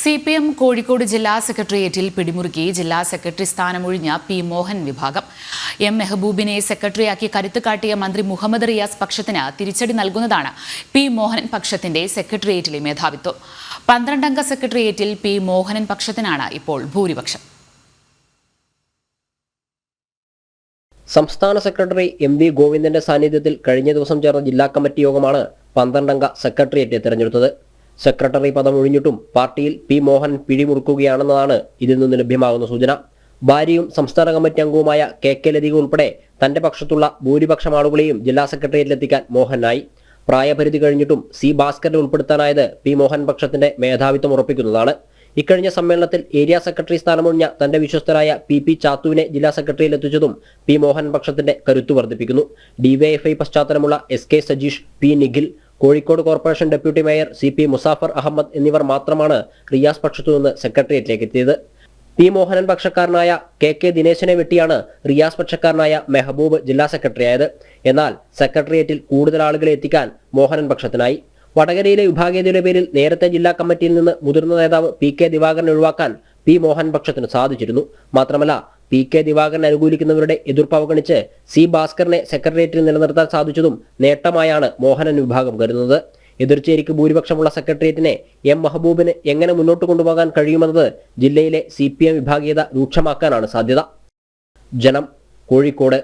C P M Kozhikode ജില്ലാ സെക്രട്ടേറിയറ്റിൽ പിടിമുറുക്കി ജില്ലാ സെക്രട്ടറി സ്ഥാനമൊഴിഞ്ഞ പി മോഹൻ വിഭാഗം. എം മെഹബൂബിനെ സെക്രട്ടറിയാക്കി കരുത്ത് കാട്ടിയ മന്ത്രി മുഹമ്മദ് റിയാസ് പക്ഷത്തിന് തിരിച്ചടി നൽകുന്നതാണ് പി മോഹനൻ പക്ഷത്തിന്റെ സെക്രട്ടേറിയറ്റിലെ മേധാവിത്വം. പന്ത്രണ്ടംഗ സെക്രട്ടേറിയറ്റിൽ പി മോഹനൻ പക്ഷത്തിനാണ് ഇപ്പോൾ ഭൂരിപക്ഷം. സംസ്ഥാന സെക്രട്ടറി എം വി ഗോവിന്ദന്റെ സാന്നിധ്യത്തിൽ കഴിഞ്ഞ ദിവസം ചേർന്ന ജില്ലാ കമ്മിറ്റി യോഗമാണ് പന്ത്രണ്ടംഗ സെക്രട്ടേറിയറ്റ് തിരഞ്ഞെടുത്തത്. സെക്രട്ടറി പദം ഒഴിഞ്ഞിട്ടും പാർട്ടിയിൽ പി മോഹൻ പിടിമുറുക്കുകയാണെന്നതാണ് ഇതിൽ നിന്ന് ലഭ്യമാകുന്ന സൂചന. ഭാര്യയും സംസ്ഥാന കമ്മിറ്റി അംഗവുമായ കെ കെ ലതിക ഉൾപ്പെടെ തന്റെ പക്ഷത്തുള്ള ഭൂരിപക്ഷം ആളുകളെയും ജില്ലാ സെക്രട്ടേറിയറ്റിലെത്തിക്കാൻ മോഹനായി. പ്രായപരിധി കഴിഞ്ഞിട്ടും സി ഭാസ്കറിനെ ഉൾപ്പെടുത്താനായത് പി മോഹൻ പക്ഷത്തിന്റെ മേധാവിത്വം ഉറപ്പിക്കുന്നതാണ്. ഇക്കഴിഞ്ഞ സമ്മേളനത്തിൽ ഏരിയ സെക്രട്ടറി സ്ഥാനമൊഴിഞ്ഞ തന്റെ വിശ്വസ്തരായ പി പി ചാത്തുവിനെ ജില്ലാ സെക്രട്ടറിയിൽ എത്തിച്ചതും പി മോഹൻ പക്ഷത്തിന്റെ കരുത്തു വർദ്ധിപ്പിക്കുന്നു. DYFI പശ്ചാത്തലമുള്ള S K Sajeesh P Nikhil Kozhikode corporation deputy mayor C P Musafar Ahammed എന്നിവർ മാത്രമാണ് റിയാസ് പക്ഷത്തുനിന്ന് സെക്രട്ടേറിയറ്റിലേക്ക് എത്തിയത്. പി മോഹനൻ പക്ഷക്കാരനായ കെ കെ ദിനേശനെ വെട്ടിയാണ് റിയാസ് പക്ഷക്കാരനായ മെഹബൂബ് ജില്ലാ സെക്രട്ടറിയായത് എന്നാൽ സെക്രട്ടേറിയറ്റിൽ കൂടുതൽ ആളുകളെ എത്തിക്കാൻ മോഹനൻ പക്ഷത്തിനായി. വടകരയിലെ വിഭാഗീയതയുടെ പേരിൽ നേരത്തെ ജില്ലാ കമ്മിറ്റിയിൽ നിന്ന് മുതിർന്ന നേതാവ് പി കെ ദിവാകരനെ ഒഴിവാക്കാൻ പി മോഹൻ പക്ഷത്തിന് സാധിച്ചിരുന്നു. മാത്രമല്ല പി കെ ദിവാകരൻ അനുകൂലിക്കുന്നവരുടെ എതിർപ്പ് അവഗണിച്ച് സി ഭാസ്കറിനെ സെക്രട്ടേറിയറ്റിൽ നിലനിർത്താൻ സാധിച്ചതും നേട്ടമായാണ് മോഹനൻ വിഭാഗം കരുതുന്നത്. എതിർച്ചേരിക്ക് ഭൂരിപക്ഷമുള്ള സെക്രട്ടേറിയറ്റിനെ എം മഹബൂബിന് എങ്ങനെ മുന്നോട്ട് കൊണ്ടുപോകാൻ കഴിയുമെന്നത് ജില്ലയിലെ സി വിഭാഗീയത രൂക്ഷമാക്കാനാണ് സാധ്യത. ജനം കോഴിക്കോട്.